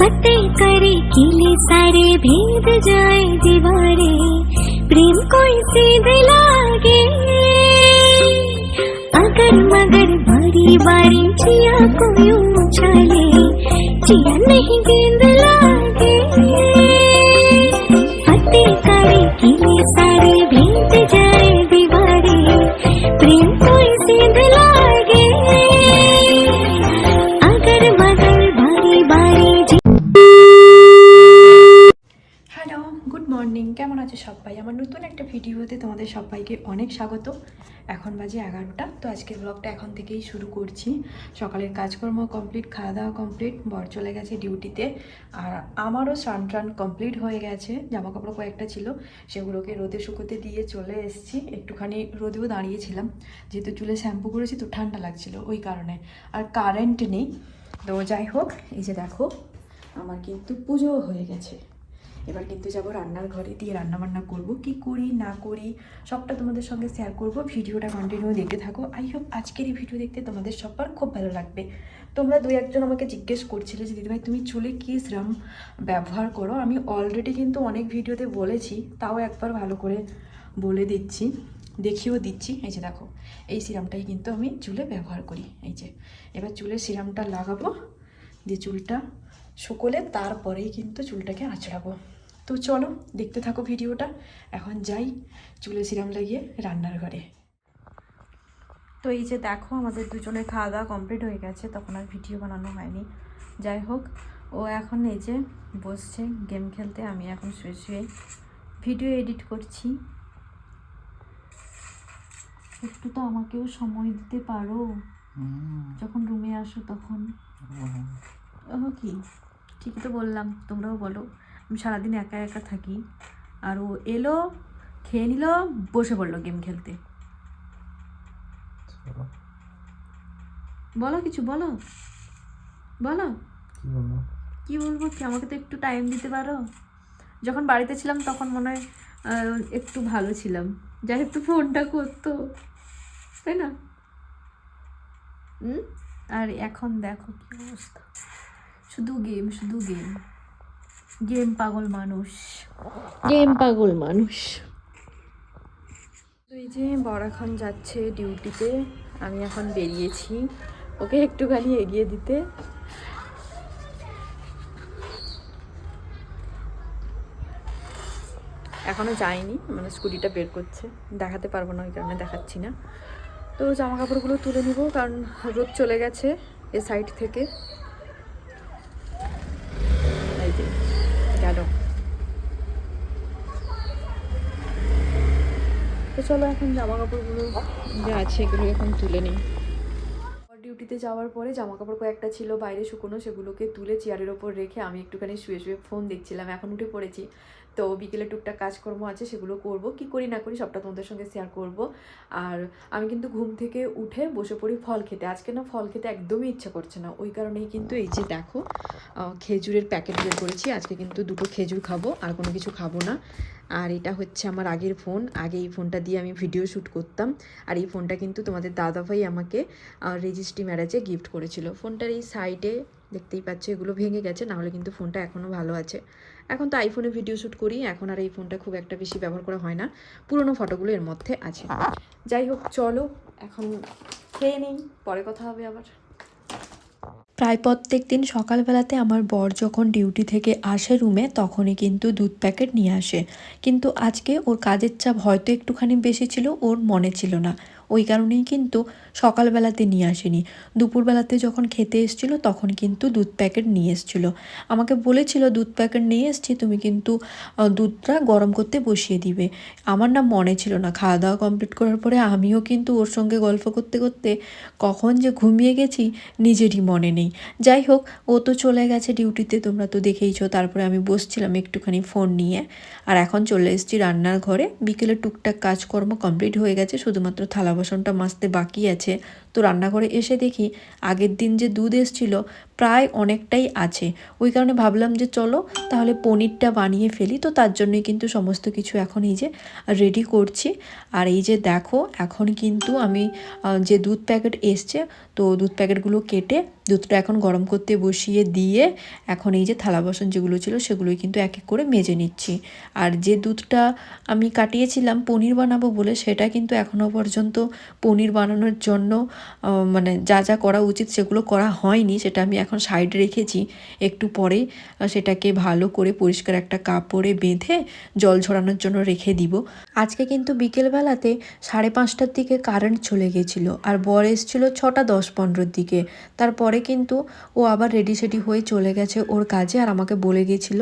फतेह करे किले सारे भेद जाए दीवारे। प्रेम को सीध लागे अगर मगर बारी बारी जिया कोई उछाले, जिया नहीं गेंद लागे। फतेह करे किले सारे भेद जाए অনেক স্বাগত। এখন বাজে এগারোটা, তো আজকের ব্লগটা এখন থেকেই শুরু করছি। সকালের কাজকর্ম কমপ্লিট খাওয়া দাওয়া কমপ্লিট বর চলে গেছে ডিউটিতে আর আমারও স্নান টান কমপ্লিট হয়ে গেছে জামা কাপড় কয়েকটা ছিল, সেগুলোকে রোদে শুকোতে দিয়ে চলে এসেছি। একটুখানি রোদেও দাঁড়িয়েছিলাম, যেহেতু চুলে শ্যাম্পু করেছি, তো ঠান্ডা লাগছিল ওই কারণে। আর কারেন্ট নেই, তো যাই হোক, এই যে দেখো, আমার কিন্তু পুজো হয়ে গেছে। এবার কিন্তু যাব রান্নার ঘরে দিয়ে রান্না বান্না করব। কি করি, না করি, সবটা তোমাদের সঙ্গে শেয়ার করব। ভিডিওটা কন্টিনিউ দেখতে থাকো। আই হোপ আজকের এই ভিডিও দেখতে তোমাদের সবার খুব ভালো লাগবে। তোমরা দুই একজন আমাকে জিজ্ঞেস করছিলে যে, দিদিভাই, তুমি চুলে কী সিরাম ব্যবহার করো? আমি অলরেডি কিন্তু অনেক ভিডিওতে বলেছি, তাও একবার ভালো করে বলে দিচ্ছি, দেখিয়েও দিচ্ছি। এই যে দেখো, এই সিরামটাই কিন্তু আমি চুলে ব্যবহার করি। এই যে, এবার চুলে সিরামটা লাগাবো, দিয়ে চুলটা শুকোলে তারপরেই কিন্তু চুলটাকে আঁচড়াবো। তো চলো দেখতে থাকো ভিডিওটা। এখন যাই চুলে সিরাম লাগিয়ে রান্নার ঘরে। তো এই যে দেখো আমাদের দুজনের খাওয়া দাওয়া কমপ্লিট হয়ে গেছে তখন আর ভিডিও বানানো হয়নি। যাই হোক ও এখন এই যে বসছে গেম খেলতে আমি এখন শুয়ে শুয়ে ভিডিও এডিট করছি। একটু তো আমাকেও সময় দিতে পারো। যখন রুমে আসো তখন। ও কি? ঠিকই তো বললাম তোমরাও বলো। আমি সারাদিন একা একা থাকি। আর ও এলো খেয়ে নিল বসে পড়ল গেম খেলতে। বলো কিছু বলো। বলো। কি বলব? কি বলব? কি আমাকে তো একটু টাইম দিতে পারো? যখন বাড়িতে ছিলাম তখন মনে হয় একটু ভালো ছিলাম। যাই একটু ফোনটা করতো তাই না? হুম? আর এখন দেখো কি অবস্থা। শুধু গেম শুধু গেম গেম পাগল মানুষ। গেম পাগল মানুষ। তো এই যে বর এখন যাচ্ছে ডিউটিতে আমি এখন বেরিয়েছি। ওকে একটুখানি এগিয়ে দিতে। এখনও যায়নি মানে স্কুটিটা বের করছে। দেখাতে পারব না ওই কারণে দেখাচ্ছি না। তো জামা কাপড়গুলো তুলে নিব কারণ রোদ চলে গেছে এ সাইড থেকে এই যে গেল তো চলো এখন জামা কাপড়গুলো যা আছে এগুলো এখন তুলে নিই। ডিউটিতে যাওয়ার পরে জামা কাপড় কয়েকটা ছিল বাইরে শুকনো, সেগুলোকে তুলে চেয়ারের ওপর রেখে আমি একটুখানি শুয়ে শুয়ে ফোন দেখছিলাম। এখন উঠে পড়েছি। তো বিকেলে টুকটাক কাজকর্ম আছে, সেগুলো করব। কি করি না করি সবটা তোমাদের সঙ্গে শেয়ার করব। আর আমি কিন্তু ঘুম থেকে উঠে বসে পড়ি ফল খেতে। আজকে না ফল খেতে একদমই ইচ্ছা করছে না। ওই কারণেই কিন্তু এই যে দেখো খেজুরের প্যাকেট বের করেছি। আজকে কিন্তু দুটো খেজুর খাব, আর কোনো কিছু খাব না। আর এটা হচ্ছে আমার আগের ফোন। আগে এই ফোনটা দিয়ে আমি ভিডিও শ্যুট করতাম। আর এই ফোনটা কিন্তু তোমাদের দাদাভাই আমাকে রেজিস্ট্রি ম্যারেজে গিফট করেছিল। ফোনটার এই সাইডে দেখতেই পাচ্ছ, এগুলো ভেঙে গেছে। নাহলে কিন্তু ফোনটা এখনও ভালো আছে। এখন তো আইফোনে ভিডিও শ্যুট করি, এখন আর এই ফোনটা খুব একটা বেশি ব্যবহার করা হয় না। পুরনো ফটোগুলো এর মধ্যে আছে। যাই হোক, চলো, এখন খেয়ে নিই, পরে কথা হবে আবার। প্রায় প্রত্যেক দিন সকালবেলাতে আমার বর যখন ডিউটি থেকে আসে রুমে তখনই কিন্তু দুধ প্যাকেট নিয়ে আসে। কিন্তু আজকে ওর কাজের চাপ হয়তো একটুখানি বেশি ছিল, ওর মনে ছিল না। ওই কারণেই কিন্তু সকালবেলাতে নিয়ে আসেনি। দুপুরবেলাতে যখন খেতে এসেছিল তখন কিন্তু দুধ প্যাকেট নিয়ে এসেছিল। আমাকে বলেছিল, দুধ প্যাকেট নিয়ে এসছি, তুমি কিন্তু দুধটা গরম করতে বসিয়ে দিবে। আমার না মনে ছিল না। খাওয়া দাওয়া কমপ্লিট করার পরে আমিও কিন্তু ওর সঙ্গে গল্প করতে করতে কখন যে ঘুমিয়ে গেছি নিজেরই মনে নেই। যাই হোক, ও তো চলে গেছে ডিউটিতে তোমরা তো দেখেইছো। তারপরে আমি বসছিলাম একটুখানি ফোন নিয়ে। আর এখন চলে এসেছি রান্নার ঘরে। বিকেলে টুকটাক কাজকর্ম কমপ্লিট হয়ে গেছে, শুধুমাত্র থালা বাসনটা মাজতে বাকি আছে। তো রান্নাঘরে এসে দেখি আগের দিন যে দুধ এসেছিল প্রায় অনেকটাই আছে। ওই কারণে ভাবলাম যে চলো তাহলে পনিরটা বানিয়ে ফেলি। তো তার জন্যই কিন্তু সমস্ত কিছু এখন এই যে রেডি করছি। আর এই যে দেখো, এখন কিন্তু আমি যে দুধ প্যাকেট এসছে, তো দুধ প্যাকেটগুলো কেটে দুধটা এখন গরম করতে বসিয়ে দিয়ে এখন এই যে থালা বাসন যেগুলো ছিল সেগুলোই কিন্তু এক এক করে মেজে নিচ্ছি। আর যে দুধটা আমি কাটিয়েছিলাম পনির বানাবো বলে, সেটা কিন্তু এখনও পর্যন্ত পনির বানানোর জন্য মানে যা যা করা উচিত সেগুলো করা হয়নি, সেটা আমি সাইডে রেখেছি একটু আহ, সেটাকে ভালো করে পরিষ্কার একটা কাপড়ে বেঁধে জল ঝরানোর জন্য রেখে দিব। আজকে কিন্তু বিকেলবেলাতে সাড়ে পাঁচটার দিকে কারেন্ট চলে গেছিল আর বর এসেছিল ছটা দশ পনেরোর দিকে। তারপরে কিন্তু ও আবার রেডি সেডি হয়ে চলে গেছে ওর কাজে আর আমাকে বলে গেছিল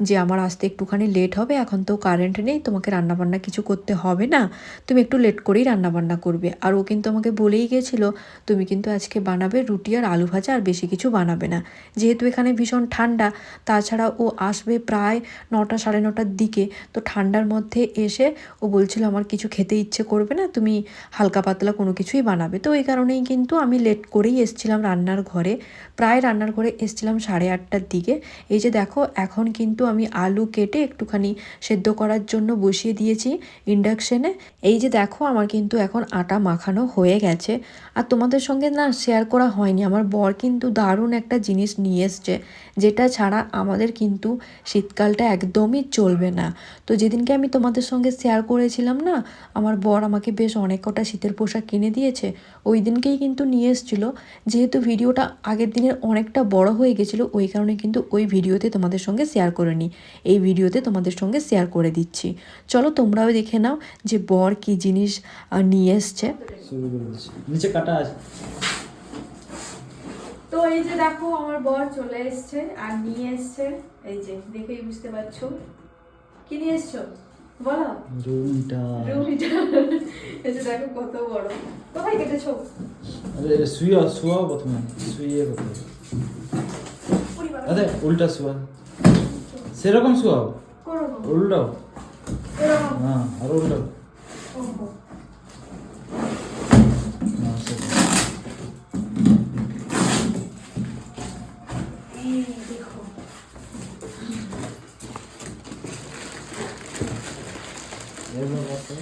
যে আমার আসতে একটুখানি লেট হবে এখন তো কারেন্ট নেই তোমাকে রান্নাবান্না কিছু করতে হবে না তুমি একটু লেট করেই রান্নাবান্না করবে। আর ও কিন্তু আমাকে বলেই গেছিল তুমি কিন্তু আজকে বানাবে রুটি আর আলু ভাজা আর বেশি কিছু বানাবে না। যেহেতু এখানে ভীষণ ঠান্ডা, তাছাড়া ও আসবে প্রায় নটা সাড়ে নটার দিকে। তো ঠান্ডার মধ্যে এসে ও বলছিল, আমার কিছু খেতে ইচ্ছে করবে না, তুমি হালকা পাতলা কোনো কিছুই বানাবে। তো এই কারণেই কিন্তু আমি লেট করেই এসছিলাম রান্নার ঘরে। প্রায় রান্নার ঘরে এসছিলাম সাড়ে আটটার দিকে। এই যে দেখো, এখন কিন্তু আমি আলু কেটে একটুখানি সেদ্ধ করার জন্য বসিয়ে দিয়েছি ইন্ডাকশনে। এই যে দেখো, আমার কিন্তু এখন আটা মাখানো হয়ে গেছে। আর তোমাদের সঙ্গে না শেয়ার করা হয়নি। আমার বর কিন্তু দারুণ একটা জিনিস নিয়ে এসছে, যেটা ছাড়া আমাদের কিন্তু শীতকালটা একদমই চলবে না। তো যেদিনকে আমি তোমাদের সঙ্গে শেয়ার করেছিলাম না, আমার বর আমাকে বেশ অনেক কটা শীতের পোশাক কিনে দিয়েছে, ওই দিনকেই কিন্তু নিয়ে এসেছিল। যেহেতু ভিডিওটা আগের দিনের অনেকটা বড় হয়ে গেছিল, ওই কারণে কিন্তু ওই ভিডিওতে তোমাদের সঙ্গে শেয়ার করে নিই এই ভিডিওতে তোমাদের সঙ্গে শেয়ার করে দিচ্ছি। চলো তোমরাও দেখে নাও যে বর কি জিনিস নিয়ে এসছে। কাটা আছে। তো এই যে দেখো আমার বর চলে এসছে আর নিয়ে এসছে। এই যে দেখেই বুঝতে পারছ। কি নিয়ে এসছো? বলো। রুমটা। রুটিটা এই যে দেখো কত বড়। কোথায় কেটেছো? আরে শুয়ে শুয়াও প্রথমে। শুয়ে করতে আরে উল্টা শুয়া। সেরকম শুয়াও উল্টাও। হ্যাঁ আর উল্টাও ওহো। হ্যাঁ সেরকম। এই দেখো এবার বসো।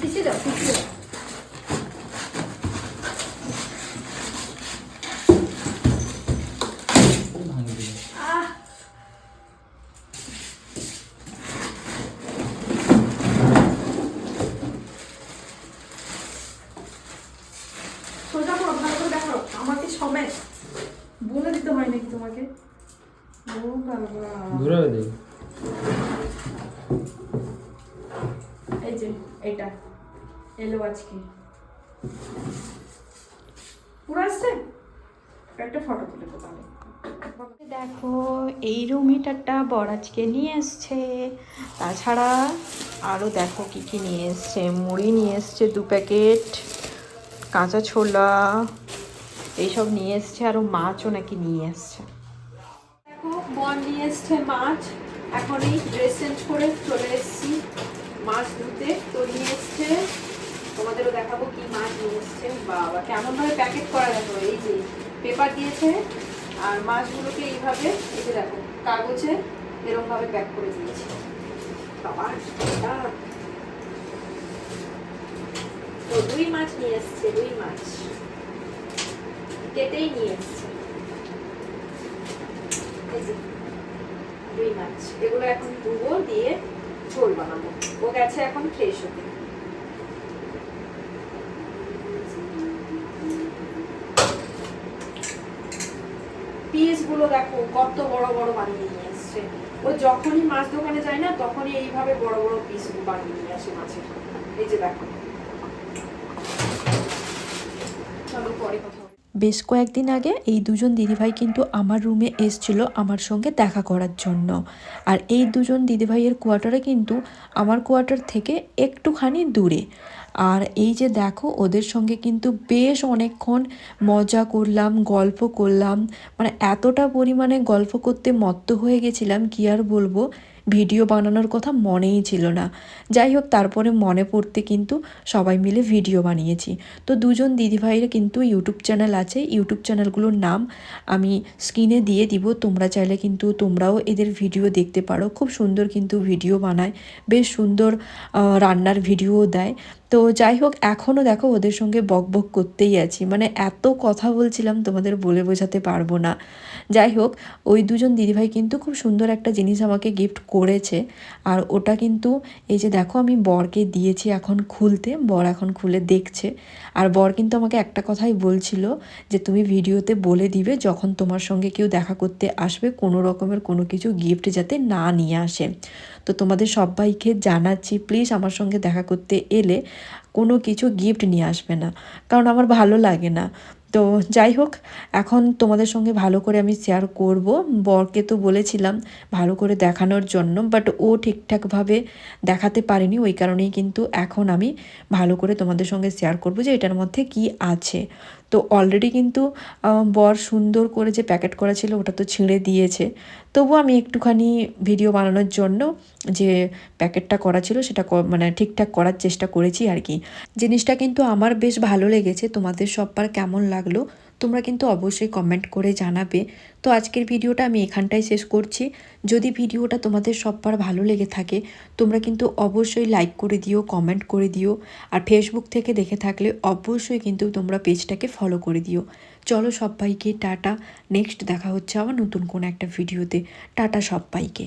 পিছিয়ে দাও পিছিয়ে দাও ভাঙে দিবে আহ সোজা করো ভালো করে দেখো আমাকে সমেত বলে দিতে হয় নাকি তোমাকে ও বাবা ঘুরে দিই এই যে এটা। এলো আজকে। পুরো আসছে? একটা ফটো তুলে তো তাহলে। দেখো এই রুম হিটারটা বর আজকে নিয়ে এসছে। তাছাড়া আরও দেখো কি কি নিয়ে এসছে। মুড়ি নিয়ে এসছে দু প্যাকেট কাঁচা ছোলা এইসব নিয়ে এসছে। আরও মাছও নাকি নিয়ে এসছে। দেখো বর নিয়ে এসছে মাছ। এখন এই ড্রেস চেঞ্জ করে চলে এসেছি মাছ ধুতে। তো নিয়ে এসছে, তোমাদেরও দেখাবো কি মাছ নিয়ে এসছে। বাবা, কেমনভাবে প্যাকেট করা দেখো, এই যে পেপার দিয়েছে। আর মাছগুলোকে এইভাবে, এই যে দেখো, কাগজে এরকম ভাবে প্যাক করে দিয়েছে। তো রুই মাছ নিয়ে এসছে, রুই মাছ। কেটেই নিয়ে এসছে। রুই মাছ এগুলো এখন ধুবো দিয়ে ঝোল বানাবো। ও গেছে এখন ফ্রেশ হতে। পিসগুলো দেখো, কত বড় বড় বানিয়ে নিয়ে এসছে। ও যখনই মাছ দোকানে যায় না, তখনই এইভাবে বড় বড় পিস বানিয়ে নিয়ে আসে মাছের এই যে দেখো। চলো পরে কথা। বেশ কয়েকদিন আগে এই দুজন দিদিভাই কিন্তু আমার রুমে এসছিল আমার সঙ্গে দেখা করার জন্য। আর এই দুজন দিদিভাইয়ের কোয়ার্টারে কিন্তু আমার কোয়ার্টার থেকে একটুখানি দূরে। আর এই যে দেখো, ওদের সঙ্গে কিন্তু বেশ অনেকক্ষণ মজা করলাম, গল্প করলাম। মানে এতটা পরিমাণে গল্প করতে মত্ত হয়ে গেছিলাম, কি আর বলব? ভিডিও বানানোর কথা মনেই ছিল না। যাই হোক, তারপরে মনে পড়তে কিন্তু সবাই মিলে ভিডিও বানিয়েছি। তো দুজন দিদিভাইয়ের কিন্তু ইউটিউব চ্যানেল আছে। ইউটিউব চ্যানেলগুলোর নাম আমি স্ক্রিনে দিয়ে দিব। তোমরা চাইলে কিন্তু তোমরাও এদের ভিডিও দেখতে পারো। খুব সুন্দর কিন্তু ভিডিও বানায়। বেশ সুন্দর রান্নার ভিডিও দেয়। তো যাই হোক এখনও দেখো ওদের সঙ্গে বক বক করতেই আছি। মানে এত কথা বলছিলাম, তোমাদের বলে বোঝাতে পারব না। যাই হোক, ওই দুজন দিদিভাই কিন্তু খুব সুন্দর একটা জিনিস আমাকে গিফট করেছে। আর ওটা কিন্তু, এই যে দেখো আমি বরকে দিয়েছি এখন খুলতে, বর এখন খুলে দেখছে। আর বর কিন্তু আমাকে একটা কথাই বলছিল যে, তুমি ভিডিওতে বলে দিবে যখন তোমার সঙ্গে কেউ দেখা করতে আসবে, কোনো রকমের কোনো কিছু গিফট যাতে না নিয়ে আসে। তো তোমাদের সবাইকে জানাচ্ছি প্লিজ আমার সঙ্গে দেখা করতে এলে কোনো কিছু গিফট নিয়ে আসবে না। কারণ আমার ভালো লাগে না। তো যাই হোক, এখন তোমাদের সঙ্গে ভালো করে আমি শেয়ার করব। বরকে তো বলেছিলাম ভালো করে দেখানোর জন্য বাট ও ঠিকঠাকভাবে দেখাতে পারেনি, ওই কারণেই কিন্তু এখন আমি ভালো করে তোমাদের সঙ্গে শেয়ার করব যে এটার মধ্যে কি আছে। তো অলরেডি কিন্তু বর সুন্দর করে যে প্যাকেট করা ছিল ওটা তো ছিঁড়ে দিয়েছে। তবু আমি একটুখানি ভিডিও বানানোর জন্য যে প্যাকেটটা করা ছিল সেটা মানে ঠিকঠাক করার চেষ্টা করেছি আর কি। জিনিসটা কিন্তু আমার বেশ ভালো লেগেছে, তোমাদের সব্বার কেমন লাগল, তোমরা কিন্তু অবশ্যই কমেন্ট করে জানাবে। তো আজকের ভিডিওটা আমি এখানটাই শেষ করছি। যদি ভিডিওটা তোমাদের সব্বার ভালো লেগে থাকে, তোমরা কিন্তু অবশ্যই লাইক করে দিও কমেন্ট করে দিও। আর ফেসবুক থেকে দেখে থাকলে অবশ্যই কিন্তু তোমরা পেজটাকে ফলো করে দিও। চলো সবাইকে টাটা। নেক্সট দেখা হচ্ছে আবার নতুন কোনো একটা ভিডিওতে। টাটা সবাইকে।